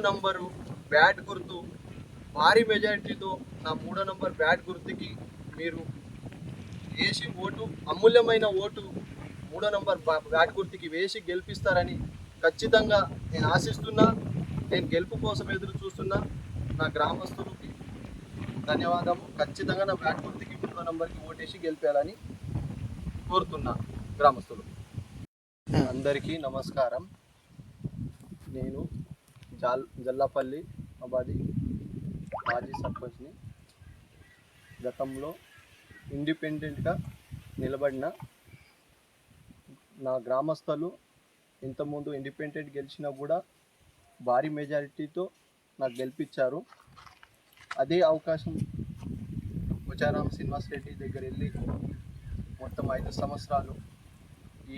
మూడో number bat గుర్తు. భారీ మెజారిటీతో నా మూడో నంబర్ బ్యాట్ గుర్తుకి మీరు వేసి ఓటు అమూల్యమైన ఓటు మూడో నంబర్ బ్యాట్ గుర్తుకి వేసి గెలిపిస్తారని ఖచ్చితంగా నేను ఆశిస్తున్నా. నేను గెలుపు కోసం ఎదురు చూస్తున్నా. నా గ్రామస్తులకి ధన్యవాదము. ఖచ్చితంగా నా బ్యాట్ గుర్తుకి మూడో నంబర్కి ఓటేసి గెలిపేయాలని కోరుతున్నా గ్రామస్తులు. అందరికీ నమస్కారం. నేను జాల్ జల్లాపల్లి అబాది మాజీ సర్పంచ్ని గతంలో ఇండిపెండెంట్గా నిలబడిన నా గ్రామస్తులు ఇంతకుముందు ఇండిపెండెంట్ గెలిచినా కూడా భారీ మెజారిటీతో నాకు గెలిపించారు. అదే అవకాశం పోచారాం శ్రీనివాస్ రెడ్డి దగ్గర వెళ్ళి మొత్తం ఐదు సంవత్సరాలు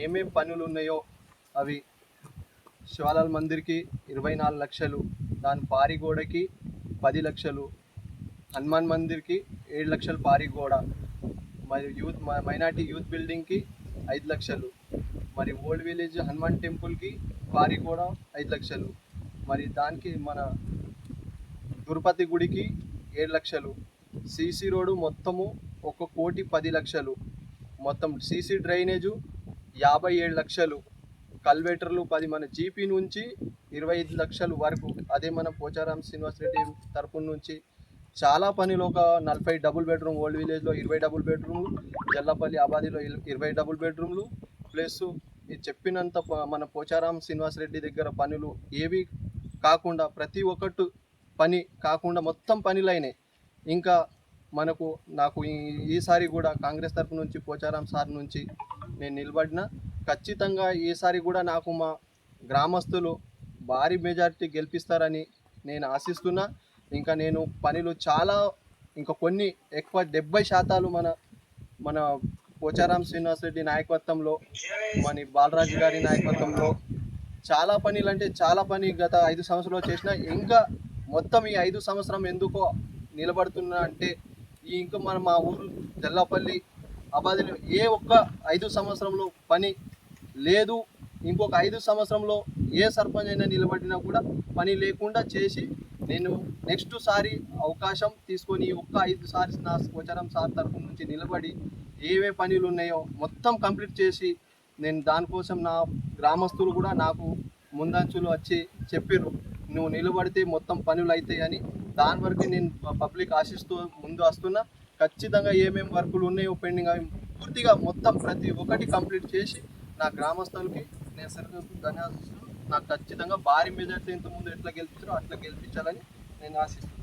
ఏమేం పనులు ఉన్నాయో అవి శివాలాల్ మందిర్కి ఇరవై నాలుగు లక్షలు దాని పారి గోడకి పది లక్షలు హనుమాన్ మందిర్కి ఏడు లక్షలు పారి గోడ మరి యూత్ మ- మైనార్టీ యూత్ బిల్డింగ్కి ఐదు లక్షలు మరి ఓల్డ్ విలేజ్ హనుమాన్ టెంపుల్కి పారి గోడ ఐదు లక్షలు మరి దానికి మన తిరుపతి గుడికి ఏడు లక్షలు సీసీ రోడ్డు మొత్తము ఒక కోటి పది లక్షలు మొత్తం సీసీ డ్రైనేజు యాభై ఏడు లక్షలు కల్వేటర్లు పది మన జీపీ నుంచి ఇరవై ఐదు లక్షలు వరకు అదే మన పోచారాం శ్రీనివాస్ రెడ్డి తరపు నుంచి చాలా పనులు ఒక నలభై డబుల్ బెడ్రూమ్ ఓల్డ్ విలేజ్లో ఇరవై డబుల్ బెడ్రూమ్లు జల్లపల్లి ఆబాదిలో ఇరవై డబుల్ బెడ్రూమ్లు ప్లస్ ఇది చెప్పినంత మన పోచారాం శ్రీనివాస్ రెడ్డి దగ్గర పనులు ఏవి కాకుండా ప్రతి ఒక్కటి పని కాకుండా మొత్తం పనులైనాయి ఇంకా మనకు నాకు ఈ- ఈసారి కూడా కాంగ్రెస్ తరపు నుంచి పోచారాం సార్ నుంచి నేను నిలబడిన ఖచ్చితంగా ఈసారి కూడా నాకు మా గ్రామస్తులు భారీ మెజారిటీ గెలిపిస్తారని నేను ఆశిస్తున్నా. ఇంకా నేను పనులు చాలా ఇంకా కొన్ని ఎక్కువ డెబ్బై శాతాలు మన మన పోచారాం శ్రీనివాస్ రెడ్డి నాయకత్వంలో మన బాలరాజు గారి నాయకత్వంలో చాలా పనులు అంటే చాలా పని గత ఐదు సంవత్సరాలు చేసిన ఇంకా మొత్తం ఈ ఐదు సంవత్సరం ఎందుకో నిలబడుతున్నా అంటే ఈ ఇంకా మన మా ఊరు జల్లాపల్లి అబాదిలో ఏ ఒక్క ఐదు సంవత్సరంలో పని లేదు. ఇంకొక ఐదు సంవత్సరంలో ఏ సర్పంచ్ అయినా నిలబడినా కూడా పని లేకుండా చేసి నేను నెక్స్ట్ సారి అవకాశం తీసుకొని ఒక్క ఐదు సారి నా స్వచరం సార్ తరఫు నుంచి నిలబడి ఏవే పనులు ఉన్నాయో మొత్తం కంప్లీట్ చేసి నేను దానికోసం నా గ్రామస్తులు కూడా నాకు ముందంచులు వచ్చి చెప్పిర్రు. నువ్వు నిలబడితే మొత్తం పనులు అవుతాయి అని. దాని వరకు నేను పబ్లిక్ ఆశిస్తూ ముందు వస్తున్నా. ఖచ్చితంగా ఏమేమి వర్కులు ఉన్నాయో పెండింగ్ అవి పూర్తిగా మొత్తం ప్రతి ఒక్కటి కంప్లీట్ చేసి నా గ్రామస్తులకి నేను సరిగ్గా ధన్యవాదాలు నాకు ఖచ్చితంగా భారీ మెజార్టీ ఇంతకుముందు ఎట్లా గెలిపించారో అట్లా గెలిపించాలని నేను ఆశిస్తున్నాను.